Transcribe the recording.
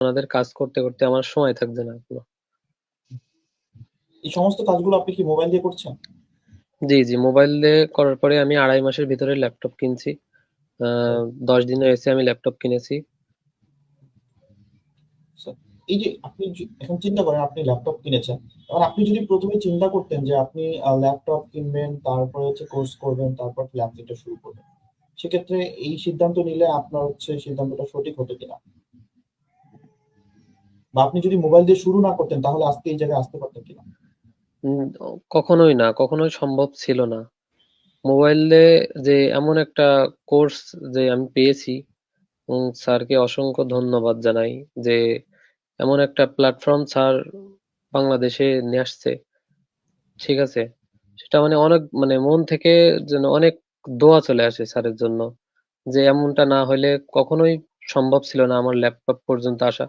ওনাদের কাজ করতে, করতে আমার সময় থাকছে না পুরো। এই সমস্ত কাজগুলো আপনি কি মোবাইল দিয়ে করছেন? জি, জি। মোবাইল দিয়ে করার পরে আমি ২.৫ মাসের ভিতরে ল্যাপটপ কিনছি। ১০ দিন হয়েছে আমি ল্যাপটপ কিনেছি। এই যে আপনি এখন চিন্তা করেন আপনি ল্যাপটপ কিনেছেন। এবার আপনি যদি ১ম এ চিন্তা করতেন যে আপনি ল্যাপটপ কিনবেন, তারপরে হচ্ছে কোর্স করবেন, তারপর ফ্রিল্যান্সিংটা শুরু করবেন। সেক্ষেত্রে এই সিদ্ধান্ত নিলে আপনার হচ্ছে সিদ্ধান্তটা সঠিক হতো কিনা? বা আপনি যদি মোবাইল দিয়ে শুরু না করতেন তাহলে আজকে এই জায়গায় আসতে পারতেন কিনা? কখনোই না, কখনোই সম্ভব ছিল না। মোবাইলে যে এমন একটা কোর্স যে আমি পেয়েছি স্যারকে অসংখ্য ধন্যবাদ জানাই যে এমন একটা প্ল্যাটফর্ম স্যার বাংলাদেশে নিয়ে আসছে। ঠিক আছে? সেটা মানে অনেক মানে মন থেকে যেন অনেক দোয়া চলে আসে স্যারের জন্য। যে এমনটা না হলে কখনোই সম্ভব ছিল না আমার ল্যাপটপ পর্যন্ত আসা।